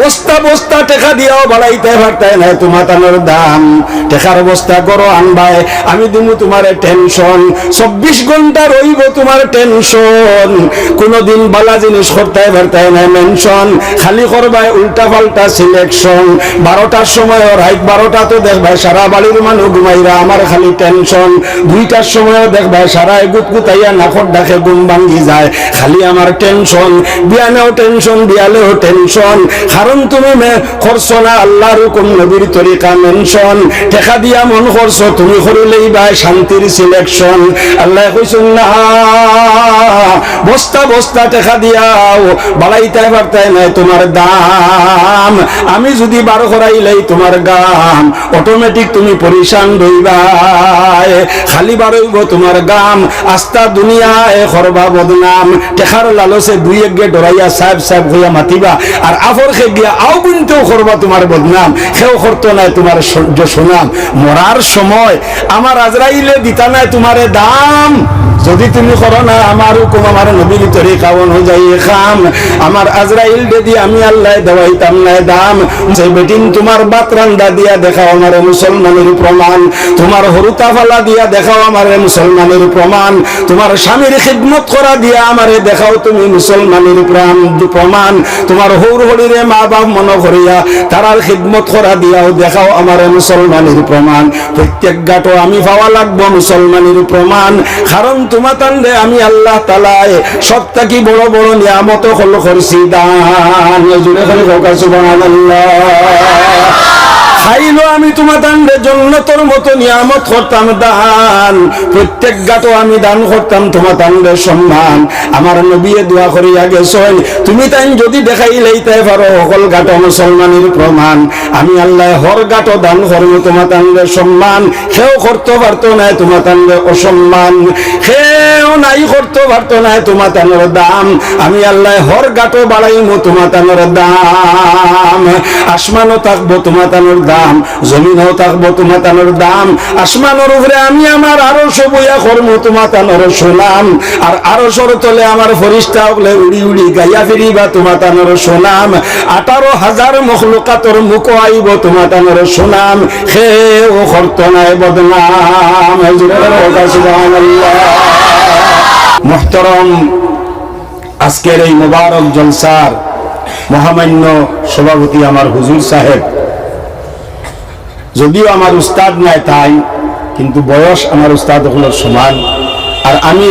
বস্তা বস্তা টেকা দিয়াও বাড়াইতে পারতাই না তোমার তানোর দাম। টেকার বস্তা করো আনবাই, আমি দিমু তোমার টেনশন। চব্বিশ ঘণ্টা রইব তোমার টেনশন। কোনদিন বালা জিনিস করতে পারতাই না মেনশন খালি করবাই উল্টা পাল্টা সিলেকশন বারোটার সময় রাইট বারোটা তো দেখবাই সারা বাড়ির মানুষ ঘুমাইরা আমার খালি টেনশন। দুইটার সময় দেখবাই সারা গুত গুতাইয়া নাকর ডাকে ঘুম ভাঙ্গি যায়। খালি আমার টেনশন, বিয়ানেও টেনশন, বিয়ালেও টেনশন। কারণ তুমি করছ না আল্লাহর হুকুম, নবীর তরিকা মেনশন। টেকা দিয়া মন করছ, তুমি করিলেই বাই শান্তির সিলেকশন আল্লাহ কইছেন, না, বস্তা বস্তা টেকা দিয়াও বাড়াইতে পারতাই নাই তোমার দাম। আমি যদি বার করাইলেই তোমার গাম অটোমেটিক তুমি পরিশান রইবাই খালি বারইব তোমার গাম আস্তা দুনিয়ায় খরবা বদনাম। টেখার লালসে দুই এক গে ডরাইয়া সাহেব সাহেব হইয়া মাতিবা। আর আফর খে গিয়া আও গুনতেও করবা তোমার বদনাম। সেও করতো নাই তোমার সহ্য সুনাম। মরার সময়। আমার আজরাইলে দিতা নাই তোমারে দাম। যদি তুমি করো না, আমার হুকুম আমার নবীর তরিকা অনুযায়ী খাম। আমার আজরাইল বেদি আমি আল্লাহ দেওয়াইতাম না দাম, যে বেটিন তোমার বাত রান্দা দিয়া দেখাও আমার মুসলমানের প্রমাণ। তোমার হরুতা ফালা দিয়া দেখাও আমার মুসলমানের প্রমাণ। তোমার স্বামীর খিদমত করা দিয়া আমারে দেখাও তুমি মুসলমানের প্রমাণ। তোমার হৌর হরিরে মা বাপ মনে করিয়া তারার খিদমত করা দিয়াও দেখাও আমার মুসলমানের প্রমাণ। প্রত্যেক গাটো আমি পাওয়া লাগবো মুসলমানের প্রমাণ। কারণ তোমার তান্ডে আমি আল্লাহ তালায় সবটাকি বড় বড় নিয়ামত হল করছি দান। জুড়ে খালি ফোকাস খাইলো আমি তোমার দান্ডে জন্য, তোর মতো নিয়ামত করতাম দান। প্রত্যেক গাটো আমি দান করতাম তোমার দান্ডে সম্মান। আমার নবিয়ে দোয়া করিয়া গেছেন, তুমি তাই যদি দেখাই লইতে পারো, সকল গাটো মুসলমানের প্রমাণ। আমি আল্লাহ হর গাটো দান করব তোমার দান্ডে সম্মান। সেও করতে পারতো না তোমার দান্ডে অসম্মান। সেও নাই করতে পারতো না তোমার তানোর দাম। আমি আল্লাহ হর গাটো বাড়াইমো তোমার তানোর দাম। আসমানও থাকব তোমার তানোর দাম। জমিনও থাকব তোমার তানোর দাম, আসমানের উপরে আমি আমার আরও সবইয়া করব তোমার তানোর সোনাম, আর আরও সর তলে আমার ফরিস্তা হলে উড়ি উড়ি গাইয়া ফিরিবা তোমার তানোর সোনাম, আঠারো হাজার মখলুকাতর মুখ আইব তোমার তানোর সোনাম সে ও করত নাই বদনাম মোহতরম, আজকের এই মোবারক জলসার মহামান্য সভাপতি আমার হুজুর সাহেব যদিও আমার উস্তাদ নাই তাই, কিন্তু বয়স আমার উস্তাদ হলোর সমান। আর আমি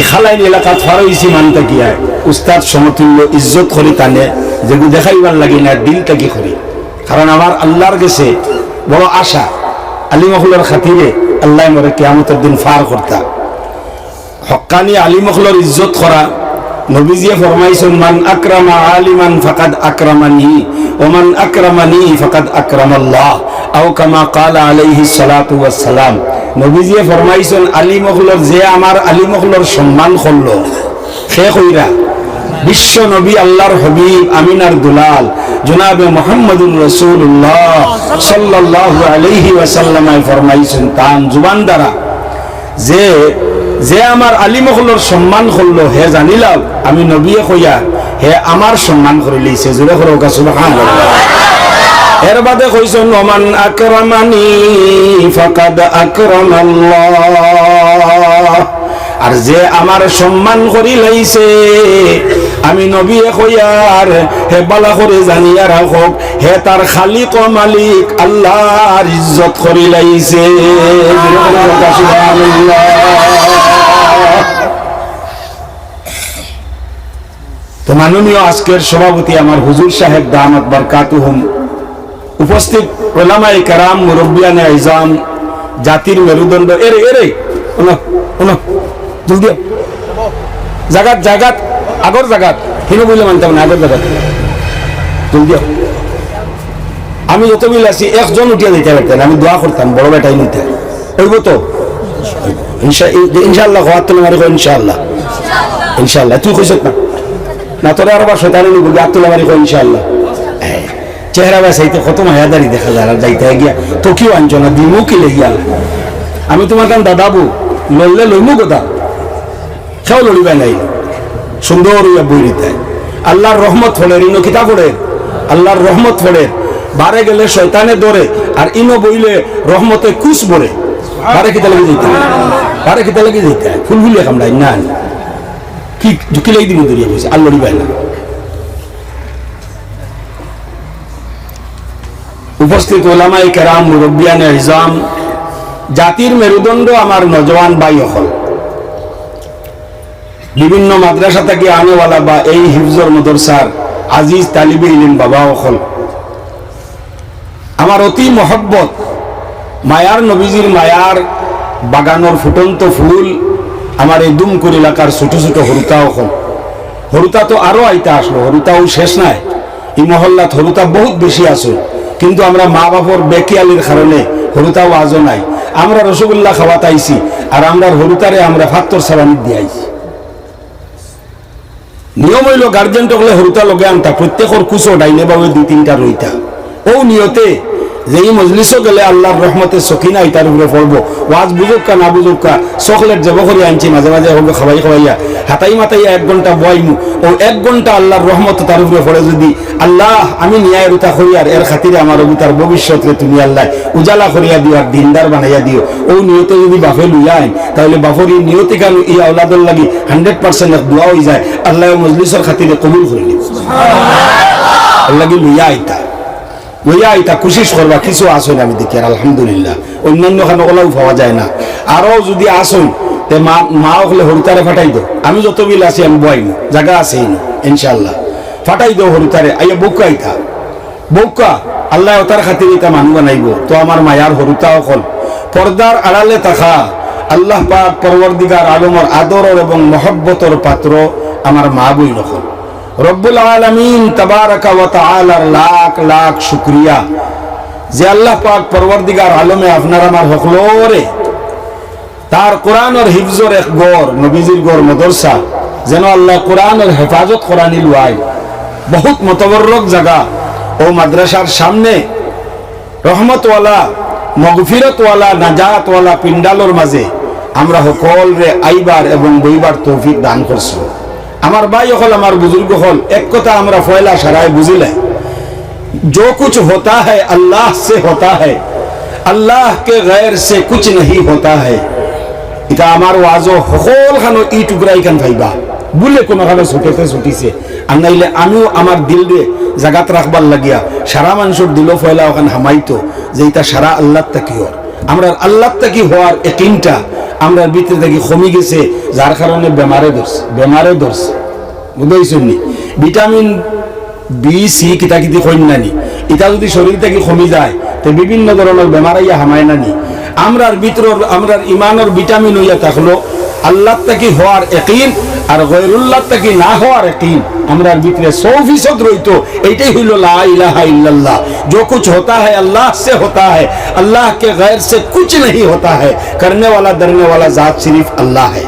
এখালাইন এলাকাত ফারইছি মানতে গিয়া উস্তাদ সমতুল্য ইজ্জত করি টানে যেগুলো দেখাইবার লাগি না দিল তাকি করি? কারণ আমার আল্লাহর গেছে বড় আশা। আলিমহলের খাতিরে আল্লাহ মরে কেয়ামতের দিন ফার করতা। হক্কানি আলিমখলর ইজ্জত করা, নবীজিয়ে ফরমাইছেন, মান আকরামা আলিমান ফাকাদ আকরামানি, ওমান আকরামানি ফাকাদ আকরামাল্লাহ। আও কামা কালা আলাইহি সালাতু ওয়াস সালাম নবীজিয়ে ফরমাইছেন আলিমখলর যে আমার আলিমখলর সম্মান করল। সে বিশ্ব নবী আল্লাহর হবিব আমিনার দুলাল, জনাবে মোহাম্মদুর রসুল্লাহ সাল্লাল্লাহু আলাইহি ওয়াসাল্লামায় ফরমাইছেন, তান জুবান দ্বারা, যে যে আমার আলিমহলর সম্মান করল, হে জানিলাম, আমি নবিয়ে কইয়া, হে আমার সম্মান করে লইছে জোরে করো সুবহান এর বাদে কইছেন, ওমান আকরামানি ফাকাদ আকরামাল্লাহ। আর যে আমার সম্মান করি লাইছে আমি নবিয়ে কইয়ার হে বালা করে জানিয়া রাখক হে তার খালিক ও মালিক আল্লাহর ইজ্জত করি লাইছে তো মাননীয় আজকের সভাপতি আমার হুজুর সাহেব দামত বরকাতুহুম। উপস্থিত ওলামাই কারাম মুরব্বিয়ানে ইজাম জাতির মেরুদণ্ড। এরে এরে জলদি জাগাত জাগাত আগর জাগাত। হিনো বলে মানতাম না আগর জাগাত। জলদি। আমি যত বিল আছি একজন উঠিয়া দিতে পারতেন আমি দোয়া করতাম বড় বেটাই নিতে। হইব তো? ইনশা- ইনশাআল্লাহ হওয়ার তো মারি ইনশাআল্লাহ। ইনশাআল্লাহ। তুই কইছত না। না তোরা আর আবার শয়তানি নিব কই ইনশাআল্লাহ। হ্যাঁ, চেহারা বাসাইতে কত মায়াদারি দেখা যায় যাইতে গিয়া তো কিও আনছো না দিমু কি লেগিয়া আমি তোমার কাম দাদাবু লড়লে লইমু কথা সেও লড়িবে নাই। সুন্দর হইয়া বই নিতে আল্লাহর রহমত হলে ইনো কিতা পড়ে? আল্লাহর রহমত পড়ে বারে গেলে শয়তানে ধরে, আর ইনো বইলে রহমতে কুস বরে বারে কিতা লাগে যেতে বারে কিতা লাগে যেতে ফুল ফুলিয়া কামড়াই না কি ঢুকি লাগি দিন দরিয়া বসে আর লড়ি পায় না উপস্থিত ওলামাই কেরাম মুরব্বিয়ানে ইজাম জাতির মেরুদণ্ড আমার নজওয়ান ভাই হল বিভিন্ন মাদ্রাসা থেকে আনেওয়ালা বা এই হিফজর মদরসার আজিজ তালিবে ইলিম বাবা হল আমার অতি মহব্বত মায়ার নবীজির মায়ার বাগানোর ফুটন্ত ফুল আমার এই দুমকুর এলাকার ছোট ছোট হরুতাও হল হরুতা তো আরও আইতা আসলো হরুতাও শেষ নাই। এই মহল্লাত হরুতা বহুত বেশি আসো কিন্তু আমরা মা বাপর বেকিয়ালির কারণে হরুতাও আজও নাই। আমরা রসগোল্লা খাওয়াতাইছি, আর আমরা হরুতারে আমরা ফাত্তর সালামি দিয়াইছি। নিয়ম হইল গার্জেন্ট হলে হরুতা লগে আনতা, প্রত্যেকর কুচো ডাইনে বাবে দুই তিনটা রইতা। ও নিয়তে যে এই মজলিসও গেলে আল্লাহর রহমতে সখিনা ইতার উপরে পড়ব ওয়াজ বুঝুকা না বুঝুকা চকলেট যাব করে আনছি মাঝে মাঝে হোক খাওয়াই খাওয়াইয়া হাতাই মাতাইয়া এক ঘণ্টা বয়াইমু ও এক ঘণ্টা আল্লাহর রহমত তার উপরে পড়ে যদি আল্লাহ আমি নিয়ায় রুতা করিয়ার এর খাতিরে আমার অবিতার ভবিষ্যতে তুমি আল্লাহ উজালা করিয়া দিও আর দিনদার বানাইয়া দিও। ও নিয়তে যদি বাফে লুইয়া আইন তাহলে বাফর এই নিয়তে কেন ই আওলাদর লাগি হান্ড্রেড পার্সেন্ট দোয়া হয়ে যায় আল্লাহ মজলিসের খাতিরে কবুল করে নিব। আল্লাহ লুইয়া আইতা? লইয়া এটা কোশিস করবা, কিছু আসুন আমি দেখি, আর আলহামদুলিল্লাহ। অন্যান্য খানো ওলাও পাওয়া যায় না। আরও যদি আসুন, তে মা মা হলে হরিতারে ফাটাই দো। আমি যত বিল আছি আমি বইম জায়গা আছে ইনশাল্লাহ ফাটাই দো হরিতারে, আইয়া বউকা আইতা বউকা আল্লাহ তার খাতির এটা মানুষ বানাইব। তো আমার মায়ার হরিতা অকল পর্দার আড়ালে থাকা আল্লাহ পাক পরবর্দিগার আলমর আদর এবং মহব্বতর পাত্র আমার মা বই নকল রব্বুল আলমিন তবারকা ওয়া তাআলার লাখ লাখ শুকরিয়া। যে আল্লাহ পাক পরবর্দিগার আলমে আপনার আমার হকলোরে তার কোরআনর হিফজর এক গড়, নবীজির গড় মদরসা, যেন আল্লাহ কোরআনের হেফাজত কোরআনি লুয়াই বহুত মতবরক জায়গা। ও মাদ্রাসার সামনে রহমতওয়ালা, মগফিরতওয়ালা, নাজাতওয়ালা পিন্ডালোর মাঝে আমরা সকল রে আইবার এবং বইবার তৌফিক দান করছি। আমার ভাই হল আমার বুজুর্গ হল এক কথা আমরা ফয়লা সারায় বুঝিলে जो कुछ होता है अल्लाह से होता है अल्लाह के गैर से कुछ नहीं होता है এটা আমার ওয়াজও সকল খানো ই টুকরাই কান ভাইবা বলে কোনো খানো ছুটেতে ছুটিছে আর নাইলে আমিও আমার দিল রে জাগাত রাখবার লাগিয়া সারা মানুষের দিল ফয়লা ওখান হামাইতো যে এটা সারা আল্লাহ তাকি হর আমরা আল্লাহ তাকি হওয়ার একিনটা আমরা ভিতরে থাকি কমি গেছে, যার কারণে বেমারে ধরছে বেমারে ধরছে। বুঝাইছেন নি? ভিটামিন বি সি কিতা কিতি কন্যানি এটা যদি শরীর থেকে কমি যায়, তো বিভিন্ন ধরনের বেমার ইয়া হামায় নানি। আমরার ভিতর আমরার ইমানের ভিটামিন হইয়া থাকল আল্লাহ তাকি হওয়ার একইন আর গৈরুল্লাহ তাকি না হওয়ার একইন আমরার ভিতরে সौ फीसद রইতো এইটাই হইল লা ইলাহা ইল্লাল্লাহ जो कुछ होता है अल्लाह से होता है अल्लाह के गैर से कुछ नहीं होता है करने वाला डरने वाला जात सिर्फ अल्लाह है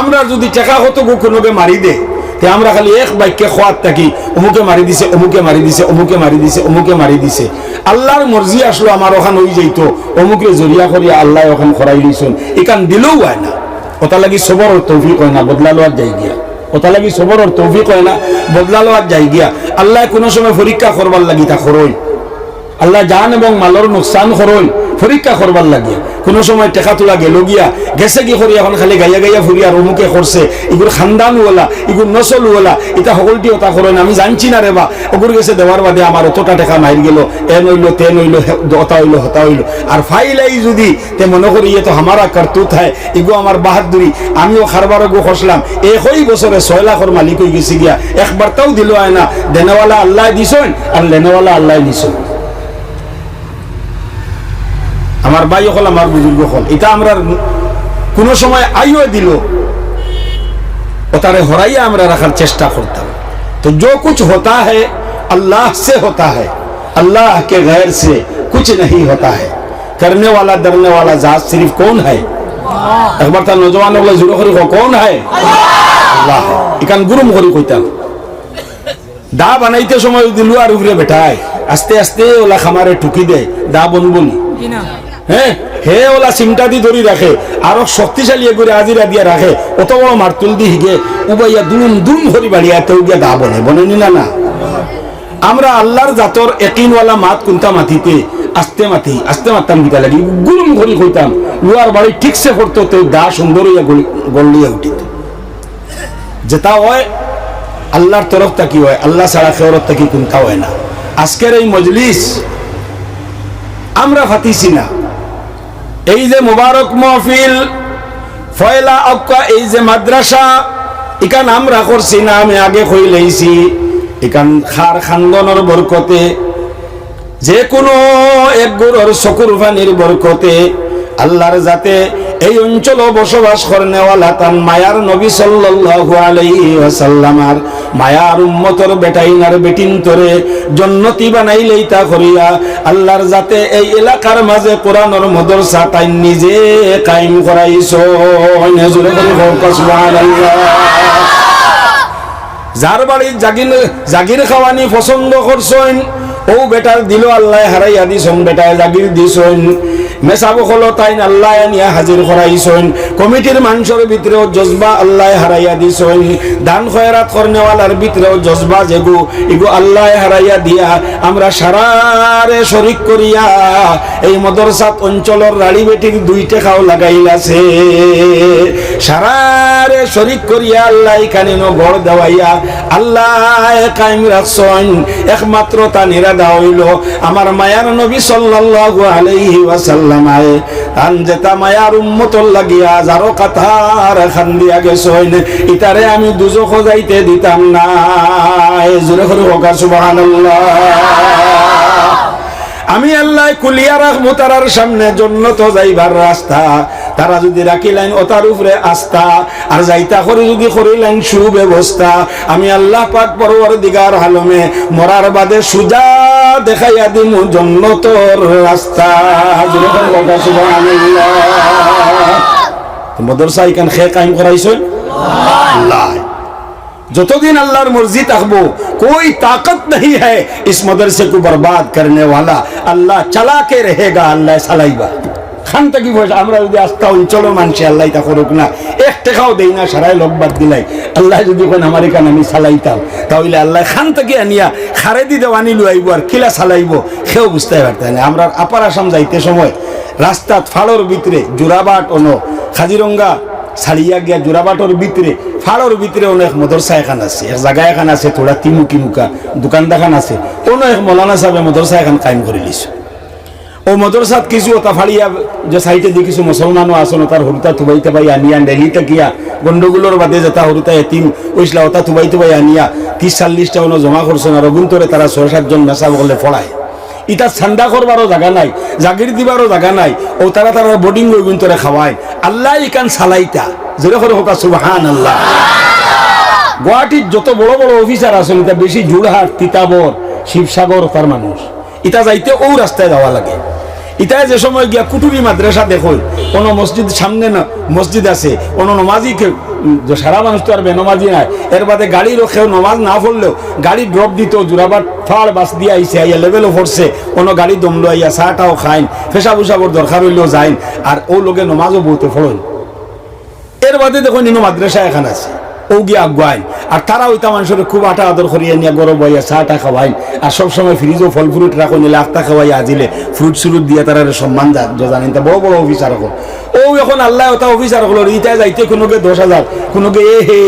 আমরা যদি টেকা হতো কোনোকে মারি দে তে আমরা খালি এক বাক্যে খোয়াত থাকি, অমুকে মারি দিছে, অমুকে মারি দিছে, অমুকে মারি দিছে, অমুকে মারি দিছে। আল্লাহর মর্জি আসলো আমার ওখান ওই যাইতো অমুকে জরিয়া করিয়া আল্লাহ ওখান খরাই দিয়েছেন এখান দিলেও হয় না। ওটা লাগি সবর তৌফিক হয় না বদলা লওয়ার যাই গিয়া। ওটা লাগি সবর তৌফিক হয় না বদলা লওয়ার যাই গিয়া। আল্লাহ কোনো সময় পরীক্ষা করবার লাগি তা খরই আল্লাহ জান এবং মালর নোকসান করল পরীক্ষা করবার লাগে। কোনো সময় টেকা তোলা গেল গিয়া, গেছে কি করি, এখন খালি গাইয়া গাইয়া ফুরি আর অমুকে করছে এগুলো খানদান ওলা এগুলো নসল ওলা এটা সকলটি ওটা করেন, আমি জানছি না রে বা। ওগুর গেছে দেওয়ার বাদে আমার অতটা টেকা মাইর গেল। এ নইল, তে নইল ওটা হইল, হতা হইল। আর ফাইলাই যদি তে মনে করি ইয়ে তো আমারা কার্তুত হয় এগো আমার বাহাদুরি আমিও খারবার গো খসলাম একই বছরে ছয় লাখর মালিক হয়ে গেছি গিয়া। একবারটাও দিল হয় না দেনেওয়ালা আল্লাহ দিছন আর লেনেওয়ালা আল্লাহ নিছন। আমার ভাই হল আমার বুজুর্গ হল এটা আমরা কোনো সময় আইও দিল ও তারে হরাইয়া আমরা রাখার চেষ্টা করতাম তো जो कुछ होता है अल्लाह से होता है अल्लाह के गैर से कुछ नहीं होता है करने वाला डरने वाला जात सिर्फ कौन है एक बार तार नौजवान वाला जुड़ो करी कौन है আল্লাহ ইকান গুরুম করি কইতাম দা বানাইতে সময় দিলু আর উগরে বেটায় আস্তে আস্তে ওলা খামারে টুকি দেয় দা বনবনি হ্যাঁ হে ওলা চিমটা দি ধরি রাখে আরও শক্তিশালী করে আজিরা দিয়া রাখে অত বড় মারতুল দি হিগে উবাইয়া দুম দুম ধরি বাড়িয়া তো গিয়া দা বনে বনে নি না আমরা আল্লাহর জাতর একিনওয়ালা মাত কুন্তা মাতিতে? আস্তে মাতি, আস্তে মারতাম গীতা লাগি গুলুম ঘড়ি কইতাম লুয়ার বাড়ি ঠিকসে করতো তো দা সুন্দর হইয়া গলিয়া উঠিত। যেটা হয় আল্লাহর তরফ থাকি হয়, আল্লাহ ছাড়া খেওরত থাকি কোনটা হয় না? আজকের এই মজলিস আমরা ফাতিছি না। এই যে মুবারক মহফিল, ফয়লা অক্কা এই যে মাদ্রাসা, ইকান আমরা করছি না, আমি আগে কই লইছি। ইকান খার খান্দনের বরকতে, যে কোনো এক গুরুর চকুর পানির বরকতে, আল্লাহর যাতে এই অঞ্চল বসবাস করনেওয়ালা তান মায়ার নবী সাল্লাল্লাহু আলাইহি ওয়াসাল্লামার মায়ার উম্মতর বেটাইনার বেটিন তরে জন্নতি বানাইলেই তা করিয়া আল্লাহর যাতে এই এলাকার মাঝে কোরআনর মদরসা তাই নিজে কায়েম করাইছো। যার বাড়ির জাগির জাগির খাওয়ানি পছন্দ করছেন ও বেটার দিল আল্লাহ হারাইয়া দিছন বেটায় জাগির দিছন মেসাবো হলো তাই আল্লাহ নিয়া হাজির করাইছন কমিটির মানুষের ভিতরেও জজবা আল্লাহ হারাইয়া দিছন দান খয়রাত করনেওয়ালার ভিতরেও জজবা যেগু ইগু আল্লাহ হারাইয়া দিয়া। আমরা সারারে শরিক করিয়া এই মদরসাত অঞ্চলের রাড়ি বেটির দুই টেকাও লাগাইলাছে সারারে শরিক করিয়া আল্লাহ এখানে গড় দেওয়াইয়া আল্লাহ কায়েম রাখছেন একমাত্র তা নিরাদা হইল। আমার মায়ার নবী সাল্লাল্লাহু আলাইহি ওয়াসাল্লাম আয়ে তান যেতা মায়ার উম্মতর লাগিয়া যারো কাতার খান দিয়া গেছেন ইতারে আমি দুজো যাইতে দিতাম না। জোরে করে হোক সুবহানাল্লাহ। আমি আল্লাহ কুলিয়া রাখব তারার সামনে জন্নত যাইবার রাস্তা। তারা যদি রাখিলেন ও তার উপরে আস্থা। আর যাইতা করে যদি করিলেন সুব্যবস্থা। আমি আল্লাহ পাক পরবর দিগার হালমে মরার বাদে সুজা দেখাইয়া দিম রাস্তা। করে বলবা সুবহানাল্লাহ। মদরসা ইকান খে কায়েম করাইছেন আল্লাহ। যতদিন আল্লাহর মর্জি থাকব, কোই তাকত নেই হ্যাঁ মদরসে কো বরবাদ করনে ওয়ালা। আল্লাহ চালাকে রহেগা, আল্লাহ চালাইবা খান থাকি বসে, আমরা যদি আজকা অঞ্চলও মানছি, আল্লাহ তা করুক না। এক টাকাও দেই না, সারাই লোকবার দিলাই। আল্লাহ যদি কোন আমার এখানে আমি চালাইতাম তাহলে আল্লাহ খান থাকি আনিয়া খারে দি দেওয়া আনি লুয়াইব আর কিলা চালাইব সেও বুঝতে পারতাম না। আমরা আপার আসাম যাইতে সময় রাস্তাত ফালোর ভিতরে জোড়াবাট অনো, খাজিরঙ্গা ছাড়িয়া গিয়া জোড়াবাটর ভিতরে ফাড়র ভিতরে অনেক মদরসা এখান আছে। এক জায়গা এখান আছে, থোড়া তিমুকি মুকা দোকান দেখান আছে। কোনো এক মৌলানা সাহেব মদরসা এখান কায়েম করে লিছে। ও মদরসাত কিছু ওটা ফাড়িয়া যে সাইটে দিয়ে কিছু মুসলমানও আসন তার হরুতা তুবাইতে পাই আনিয়া ডেলিতে গিয়া গন্ডগোলের বাদে যেটা হরুতা এতিম ওইসলা ওটা তুবাইতে পাই আনিয়া তিরিশ চল্লিশটা জমা করছেন আর অগুন্তরে তারা ছয়, সাতজন মেসা বলে পড়ায় ইটা ঠান্ডা করবারও জায়গা নাই জাগির দিবারও জায়গা নাই ও তারা তারা বোর্ডিং ওই গুন্তরে খাওয়ায় আল্লাহ ইকান সালাইতা জোরে করে হোক সুবাহান আল্লাহ গুয়াহাটির যত বড় বড় অফিসার আছেন এটা বেশি জুড়হাট তিতাবর শিবসাগর তার মানুষ ইটা যাইতে ও রাস্তায় যাওয়া লাগে। ইটায় যে সময় গিয়া কুটুরি মাদ্রাসা দেখই, কোনো মসজিদ সামনে না, মসজিদ আছে, কোনো নমাজি কেউ সারা মানুষ তো আর বেনমাজি নাই। এর বাদে গাড়িরও কেউ নমাজ না পড়লেও গাড়ি ড্রপ দিত জোড়াবার ফাড় বাস দিয়ে আইসে আইয়া লেভেলও পড়ছে, কোনো গাড়ি দমলো, আইয়া চাহটাও খাইন, ফেসা বুসাবর দরকার হইলেও যাইন, আর ও লোকে নমাজও বলতে ফড়ন এর বাদে দেখুন ইনো মাদ্রাসা এখান আছে। ও গিয়ে আগুয়াইন আর তারা ওইটা মানুষের খুব আটা আদর করিয়া নিয়ে গরম বইয়া চাটা খাওয়াইন আর সবসময় ফ্রিজও ফল ফ্রুট রাখো, নিলে আখটা খাওয়াই আজিলে। ফ্রুট সুরুট দিয়ে তারা সম্মান জানেন তা? বড় বড় অফিসার এখন ও এখন আল্লাহ ওটা অফিসার হলো ইটা যাইতে কোনোকে দশ হাজার, কোনোকে এ, হে,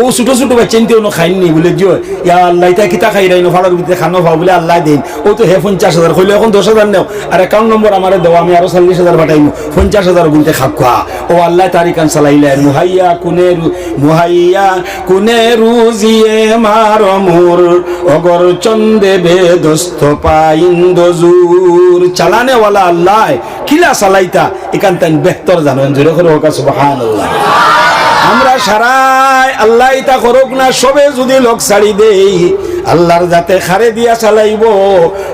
ও ছোটো ছোটো বাচ্চা নিতে কোনো খাইনি বলে জিও ইয়া আল্লাহ ইটা কিতা খাই রাইনো? ফাড়ার ভিতরে খানো খাও বলে আল্লাহ দিন। ও তো হে পঞ্চাশ হাজার হইলে এখন দশ হাজার নেও। আর অ্যাকাউন্ট নম্বর আমার দেওয়া আমি আরও চল্লিশ হাজার পাঠাইমু। পঞ্চাশ হাজার গুনতে খাপ খোয়া। ও আল্লাহ তারিকান চালাইলেন মুহাইয়া কুনে মুহাইয়া কুনে রুজিয়ে মার মোর অগর চন্দে বেদস্ত পাইন্দ জুর। চালানে ওয়ালা আল্লাহ কিলা চালাইতা, এখান তাই বেহতর জানেন, জোরে করে হোক সুবহানাল্লাহ। আমরা সারাই আল্লাহ তা করুক না, সবে যদি লোক ছাড়ি দেই আল্লাহর যাতে খারে দিয়া চালাইব,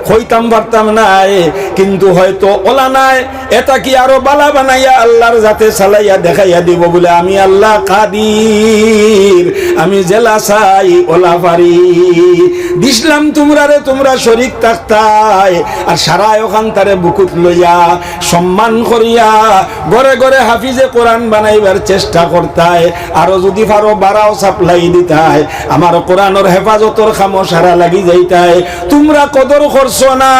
হইতাম পারতাম নাই, কিন্তু হয়তো ওলা নাই। এটা কি আরও বালা বানাইয়া আল্লাহর যাতে চালাইয়া দেখাইয়া দিব বলে আমি আল্লাহ কাদির, আমি জেলা চাই, ওলা পারি। দিসলাম তোমরা রে, তোমরা শরিক থাকতাই আর সারা ওখান তারে বুকুত লইয়া সম্মান করিয়া গড়ে গড়ে হাফিজে কোরআন বানাইবার চেষ্টা করতায় আরও যদি পারো বাড়াও সাপ্লাই দিতায় আমার কোরআনের হেফাজতর খামো সারা লাগি যাইতাই। তোমরা কদর করছ না।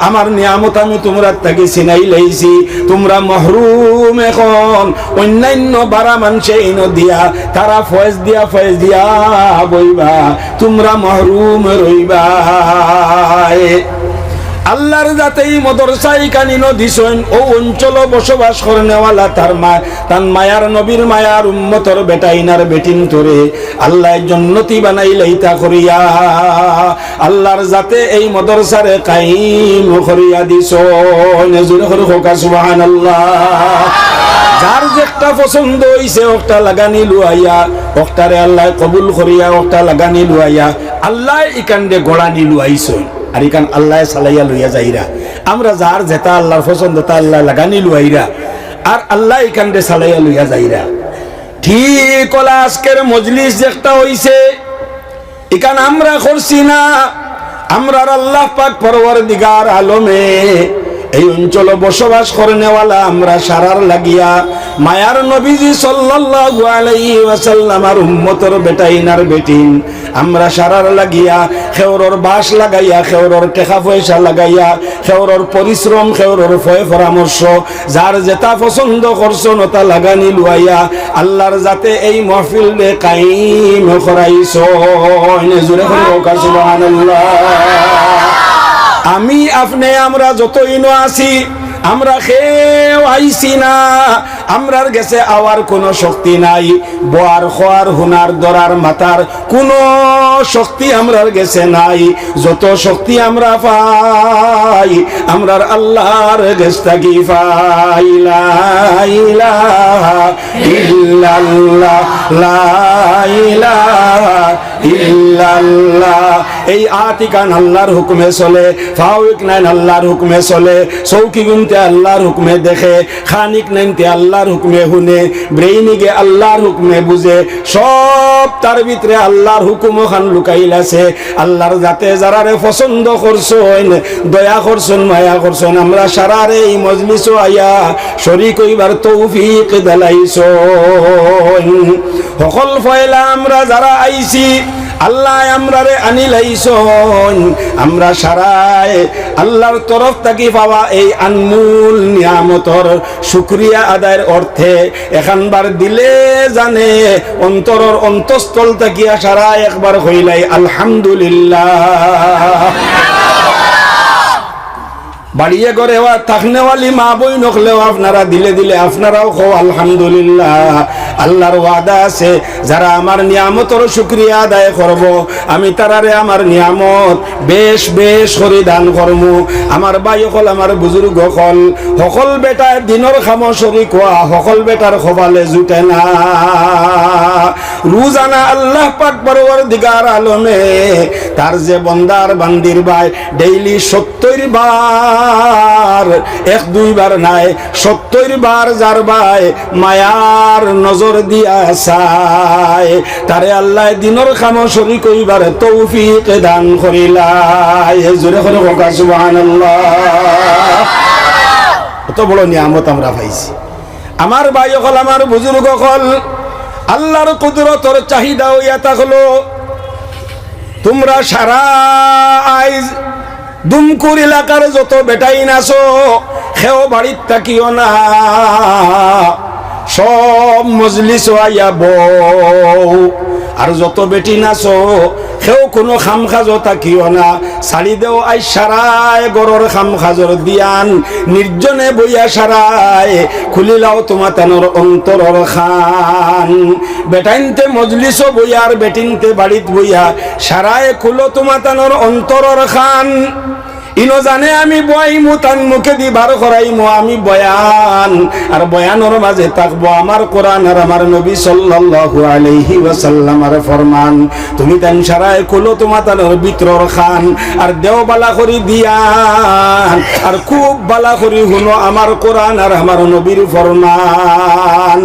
আমার নিয়ামত আমি তোমরা তাকে চিনাই লাইছি। তোমরা মহরুম এখন। অন্যান্য বারা মানুষে ইন দিয়া। তারা ফয়েজ দিয়া ফয়েজ দিয়া বইবা। তোমরা মহরুম রইবা আল্লাহর যাতেই মদরসাই কানিনো দিছইন ও অঞ্চল বসবাস করে নেওয়ালা তার মা। তার মায়ার নবীর মায়ার উম্মতর বেটাইনার বেটিন তোরে আল্লাহ জন্নতি বানাই লাইতা করিয়া। আল্লাহর যাতে এই মদরসারে কাইম করিয়া দিছইন জোরে করে হোকা সুবহানাল্লাহ। যার যেটা পছন্দ হইছে ওটা লাগানি লুয়াইয়া, ওটারে আল্লাহ কবুল করিয়া, ওটা লাগানি লুয়াইয়া, আল্লাহ ইকান্ডে গোড়ানি লুয়াইছইন আর ইকান আল্লাহ সালাইয়া লইয়া যাইরা। আমরা যার জেতা আল্লাহর পছন্দ তা আল্লাহ লাগানি লুয়াইরা, আর আল্লাহ ইকান্ডে সালাইয়া লইয়া যাইরা। ঠিক ওলা আজকের মজলিস যেটা হইছে ইকান আমরা করছি না। আমরা আল্লাহ পাক পরবর দিগার আলমে এই অঞ্চল বসবাস করে নেওয়ালা আমরা সারার লাগিয়া মায়ার নবীজি সাল্লাল্লাহু উম্মতর বেটাইনার বেটিন। আমরা সারার লাগিয়া খেওরর বাস লাগাইয়া, খেওরর টেকা পয়সা লাগাইয়া, খেওরর পরিশ্রম, খেওরর ফয়ে পরামর্শ, যার যেটা পছন্দ করছ নতা লাগানি লুয়াইয়া, আল্লাহর যাতে এই মহফিল রে কাইম করাইছো করে সুবহানাল্লাহ। আমি আপনি আমরা যতই আছি আমরা খেয়েও আইছি না। আমরার গেছে আওয়ার কোনো শক্তি নাই। বোয়ার, খোয়ার, হুনার, দরার মাতার কোনো শক্তি আমরার গেছে নাই। যত শক্তি আমরা পাই, আমরার আল্লাহর গেছ থাকি এই আতিকান আল্লাহর হুকুমে চলে, ফাউক নাইন আল্লাহর হুকুমে চলে, চৌকি গুনতে আল্লাহর হুকুমে দেখে, খানিক নাইনতে আল্লাহর হুকুমে শুনে, ব্রেইনিগে আল্লাহর হুকুমে বুঝে, সব তার ভিতরে আল্লাহর হুকুম খান লুকাইলাছে আল্লাহর যাতে যারারে পছন্দ করছেন, দয়া করছেন, মায়া করছেন, আমরা সারারে এই মজলিস আইয়া শরিক হইবার তৌফিক দেলাইছ সকল ফয়লা আমরা যারা আইছি আল্লাহ আমরা রে আনিলাইছন আমরা সারায় আল্লাহর তরফ থাকি পাওয়া এই আনমূল নিয়ামতর শুক্রিয়া আদায়ের অর্থে। এখানবার দিলে জানে, অন্তরর অন্তঃস্থল থাকিয়া সারা একবার হইলাই, আলহামদুলিল্লাহ। বাড়িয়ে করে থাকনেওয়ালি মা বই নখলেও আপনারা দিলে দিলে আপনারাও খো আলহামদুলিল্লাহ। আল্লাহর ওয়াদা আছে, যারা আমার নিয়ামতর শুক্রিয়া আদায় করব, আমি তারারে আমার নিয়ামত বেশ বেশ করে দান করম আমার বাই হল আমার বুজুর্গ হল সকল বেটায় দিনৰ খাম শরিক হওয়া সকল বেটার খবালে জুটে না। রোজানা আল্লাহ পাক বরবর দিগার আলমে, তার যে বন্দার বান্দির ভাই, ডেইলি সত্তর বার, এক দুইবার নাই, সত্তর বার যার ভাই মায়ার নজর দিয়া চায় তারে আল্লাহ দিনের খাম শরী কইবার তৌফিক দান করিলাই। জোরে করে হোকা সুবহানাল্লাহ। কত বড় নিয়ামত আমরা পাইছি। আমার ভাই হল আমার বুজুর্গ হল আল্লাহর কুদরতর চাহিদা হইয়া থাকল। তোমরা সারা আইজ দুমকুর এলাকার যত বেটাই নাচো সেও বাড়িত থাকিও না। সব মজলিস আইয়া বউ। আর যত বেটি নাচো, সেও কোনো খাম খাজো থাকিও না। চালি দেও আই সারায় গরর খাম খাজর দিয়ান। নির্জনে বইয়া সারায় খুলিলাও তোমার তেনর অন্তরর খান। বেটাইনতে মজলিস বইয়ার বেটিনতে বাড়িত বইয়া সারায় খুলো তোমার তেনর অন্তরর খান। ইনো জানে আমি বয়াইমু, তান মুখে দি বার করাইমু, আমি বয়ান। আর বয়ানোর মাঝে থাকব আমার কোরআন আর আমার নবী সাল্লাল্লাহু আলাইহি ওয়াসাল্লাম আর ফরমান। তুমি তান সারায় কুলো তোমা তানোর বিত্রর খান, আর দেও বালা করি দিয়ান। আর খুব বালা করি হুনো আমার কোরআন আর আমার নবীর ফরমান।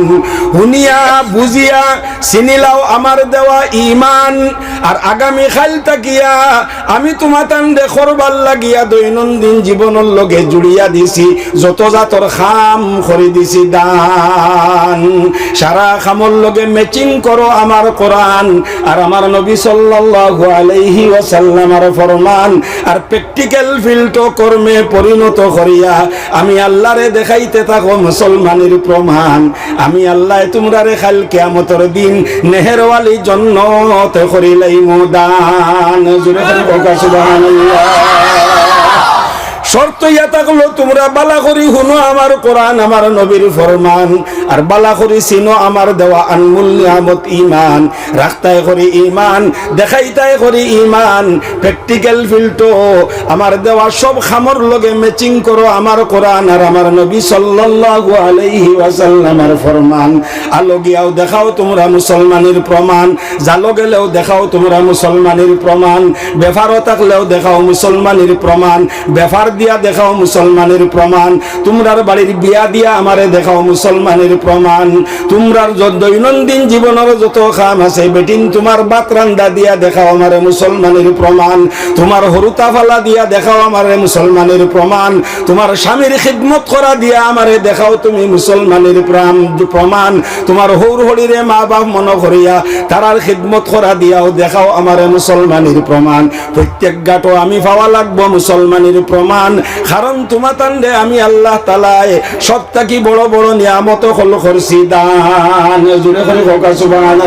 হুনিয়া বুঝিয়া চিনিলাও আমার দেওয়া ইমান। আর আগামী খাল তাকিয়া আমি তোমা তান দেখর ভালো লাগিয়া দিয়া দৈনন্দিন জীবনের লগে জুড়িয়া দিছি, যত জাতর খাম করে দিছি দান। সারা খামর লগে ম্যাচিং করো আমার কোরআন আর আমার নবী সাল্লাল্লাহু আলাইহি ওয়াসাল্লামের ফরমান আর প্র্যাকটিক্যাল ফিল্টো কর্মে পরিণত করিয়া আমি আল্লাহরে দেখাইতে থাকো মুসলমানের প্রমাণ আমি আল্লাহ তোমরা রে খাল কিয়ামতের দিন নেহেরওয়ালি জন্নত করিলাই মুদান জুরে সুবহানাল্লাহ। শর্ত ইয়া থাকল, তোমরা বালা করি শুনো আমার কোরআন, আমার নবীর ফরমান। আর বালা করি চিনো আমার দেওয়া আনমুল নিয়ামত ইমান রাখতায় করি ইমান দেখাইতাই করি ইমান প্র্যাকটিক্যাল ফিল্টো আমার দেওয়া সব খামর লগে ম্যাচিং করো আমার কোরআন আর আমার নবী সাল্লাল্লাহু আলাইহি ওয়াসাল্লামের ফরমান। আলো গিয়াও দেখাও তোমরা মুসলমানের প্রমাণ। জালো গেলেও দেখাও তোমরা মুসলমানের প্রমাণ। বেফারও থাকলেও দেখাও মুসলমানের প্রমাণ। বেফার দিয়া দেখাও মুসলমানের প্রমাণ। তোমরার বাড়ির বিয়া দিয়া আমারে দেখাও মুসলমানের প্রমাণ। তোমরার দৈনন্দিন জীবনের যত খাম আছে, বেটিন তোমার বাত রান্দা দিয়া দেখাও আমারে মুসলমানের প্রমাণ। তোমার হরুতা ফালা দিয়া দেখাও আমারে মুসলমানের প্রমাণ। তোমার স্বামীর খিদমত করা দিয়া আমারে দেখাও তুমি মুসলমানের প্রাম- প্রমাণ। তোমার হৌর হরিরে মা বাপ মন করিয়া তারার খিদমত করা দিয়াও দেখাও আমারে মুসলমানের প্রমাণ। প্রত্যেক গাটো আমি পাওয়া লাগবো মুসলমানের প্রমাণ। কারণ তোমা তান্ডে আমি আল্লাহ তালায় সত্তা কি বড় বড় নিয়ামত হল করছি দান জুড়ে করে হোকা সুবান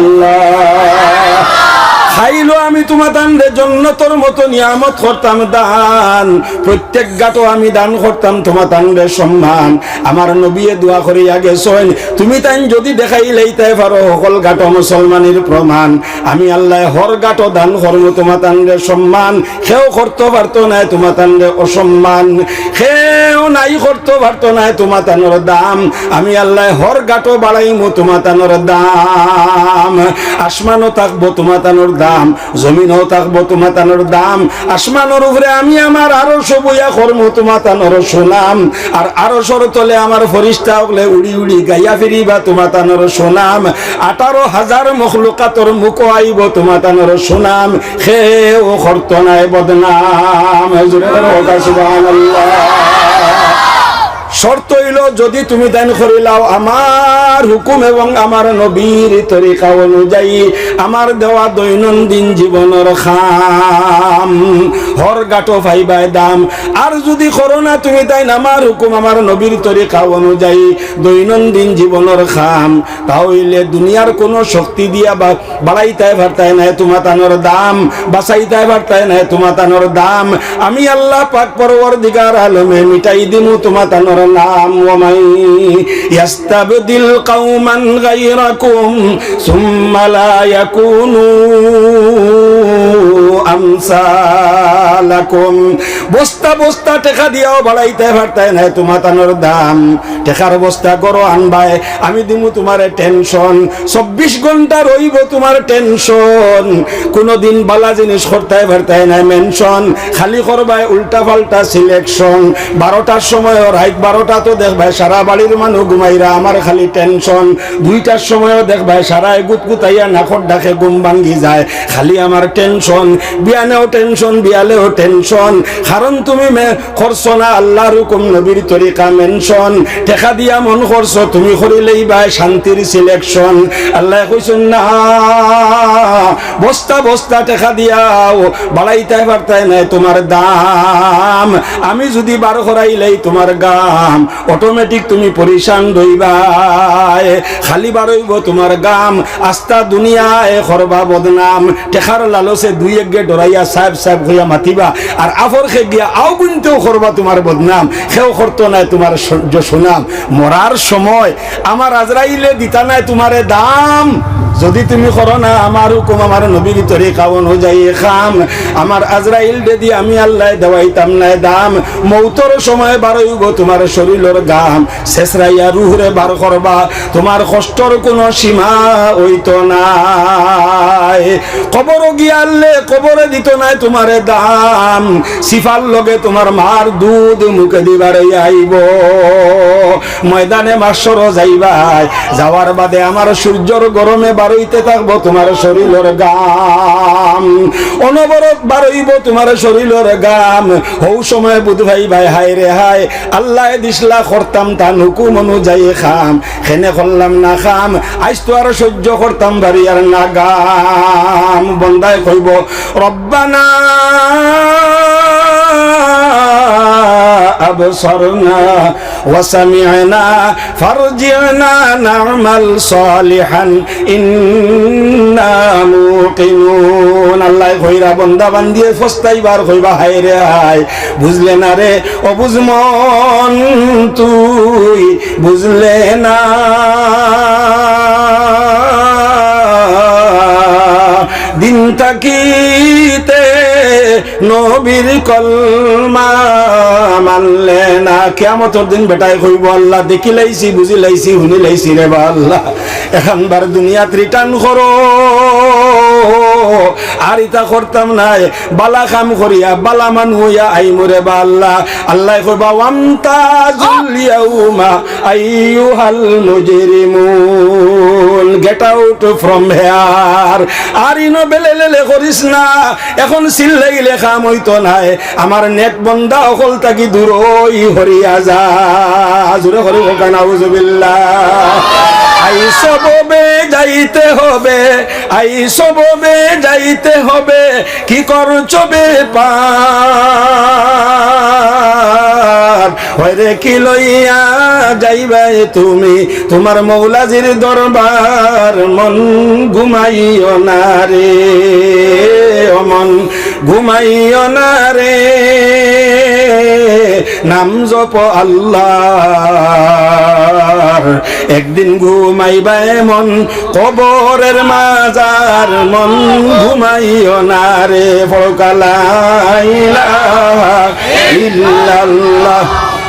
খাইলো আমি তোমার দানরে জন্নতর মতো নিয়ামত করতাম দান। প্রত্যেক গাটো আমি দান করতাম তোমার দানরে সম্মান। আমার নবিয়ে দোয়া করি আগে সইন তুমি তাই যদি দেখাই লইতে পারো, সকল গাটো মুসলমানের প্রমাণ। আমি আল্লাহ হর গাটো দান করব তোমার দানরে সম্মান। সেও করতে পারতো না তোমার দানরে অসম্মান। সেও নাই করতে পারতো না তোমার তানোর দাম। আমি আল্লাহ হর গাটো বাড়াইমু তোমার তানোর দাম। আসমানও থাকব তোমার তানোর দাম জমিনও থাকব তোমার তানোর দাম। আসমানোর উপরে আমি আমার আরও সবইয়া কর্ম তোমার তানোর সোনাম। আর আরও সর তলে আমার ফরিস্তা হলে উড়ি উড়ি গাইয়া ফিরিবা তোমার তানোর সোনাম। আঠারো হাজার মখলুকাতর মুখ আইব তোমার তানোর সোনাম। সে ও খর্ত নাই বদনাম জুড়ে সুবহানাল্লাহ। শর্ত হইল, যদি তুমি দান করিলাও আমার হুকুম এবং আমার নবীর তরিকা অনুযায়ী আমার দেওয়া দৈনন্দিন জীবনের খাম, হর গাটো ফাইবাই দাম। আর যদি করো না, তুমি তাই না, আমার হুকুম, আমার নবীর তরিকা অনুযায়ী দৈনন্দিন জীবনের খাম। তাহলে দুনিয়ার কোনো শক্তি দিয়া বা বাড়াইতাই ভারতায় নাই তোমার তানোর দাম বাসাইতাই ভারতায় নাই তোমার তানোর দাম। আমি আল্লাহ পাক পরবর দিগার আলমে মিটাই দিমু তোমার তানোর নাম ওমাই ইয়াস্তাবদিল কওমান গায়রাকুম সুম্মা লা ইয়াকুনু আমসালাকুম। বস্তা বস্তা টেকা দিয়াও বাড়াইতে পারতায় না তোমার তানোর দাম। টেকার বস্তা করো আনবাই, আমি দিমু তোমার টেনশন। চব্বিশ ঘণ্টা রইব তোমার টেনশন। কোনোদিন বালা জিনিস করতে পারতায় না মেনশন খালি করবাই উল্টা পাল্টা সিলেকশন বারোটার সময় রাইট বারোটা তো দেখবাই, সারা বাড়ির মানুষ ঘুমাইরা আমার খালি টেনশন। দুইটার সময়ও দেখবাই সারা গুতগুতাইয়া নাকর ডাকে ঘুম ভাঙ্গি যায়। খালি আমার টেনশন, বিয়ানেও টেনশন, বিয়ালেও টেনশন। কারণ তুমি করছ না আল্লাহর হুকুম নবীর তরিকা মেনশন। টেকা দিয়া মন করছ, তুমি করিলেই বাই শান্তির সিলেকশন আল্লাহ কইছেন, না, বস্তা বস্তা টেকা দিয়াও বাড়াইতে পারতাই নাই তোমার দাম। আমি যদি বার করাইলেই তোমার গাম অটোমেটিক তুমি পরিশান দইবাই। খালি বারইব তোমার গাম আস্তা দুনিয়ায় করবা বদনাম। টেকার লালসে দুই এক গে ডরাইয়া সাহেব সাহেব হইয়া মাতিবা। আর আফর খে গিয়া আও গুনতেও করবা তোমার বদনাম। সেও করতো নাই তোমার সুনাম। মরার সময় আমার আজরাইলে দিতা নাই তোমারে দাম। যদি তুমি করো না, আমার হুকুম, আমার নবীর তরিকা অনুযায়ী খাম। আমার আজরাইল যদি আমি আল্লাহ দেওয়াইতাম নাই দাম। মৌতর সময় বারইব তোমার শরীরের গাম। শেষরাইয়া রুহরে বার করবা, তোমার কষ্টর কোনো সীমা হইতো নাই। কবর গিয়ালে কবরে দিত নাই তোমারে দাম। সিফার লগে তোমার মার দুধ মুখে দিবার আইব। ময়দানে মাসর যাইবাই, যাওয়ার বাদে আমার সূর্যর গরমে বারইতে থাকব তোমার শরীরের গাম অনবরত বারইব তোমার শরীরের গাম হৌ সময় বুধ ভাই ভাই হাই রে হাই আল্লাহ দিসলা করতাম তান হুকুম অনুযায়ী খাম। খেনে করলাম না খাম। আজ তো আর সহ্য করতাম বাড়ি আর না গাম বন্দায় কইব, রব্বানা أبصرنا وسمعنا فارجعنا نعمل صالحا إنا موقنون الله কইরা বন্দা বান্দিয়ে ফস্তাইবার কইবা হায় রে হায় বুঝলে না রে ও বুঝমন তুই বুঝলে না দিন তাকিতে নবীর কলমা কেমতর দিন বেটাই কইব আল্লাহ। দেখি লাইছি, বুঝি লাইছি, শুনি লাইছি রে বা আল্লাহ। দুনিয়াত রিটার্ন আর ইতা করতাম নাই। বালা কাম করিয়া, বালা মান হইয়া আই মরে বা আল্লাহ। আল্লাহ কইবা মুজরিমুন। গেট আউট ফ্রম হেয়ার আর ইনো বেলে লেলে করিস না। এখন চিল্লাই লেখা মইতো নাই। আমার নেট বন্ধা অকল তাকি দূর ওই হরিয়া যা আই সববে যাইতে হবে আই যাইতে হবে, কি করছ বে পার হরে কি লইয়া যাইবাই তুমি? তোমার মৌলাজির দরবার, মন ঘুমাইও না রে, ও মন ঘুমাইও না রে। নাম জপ আল্লাহ একদিন ঘুমাইবাই মন কবরের মাজার মন ঘুমাইও না রে ইলাহা ইল্লাল্লাহ।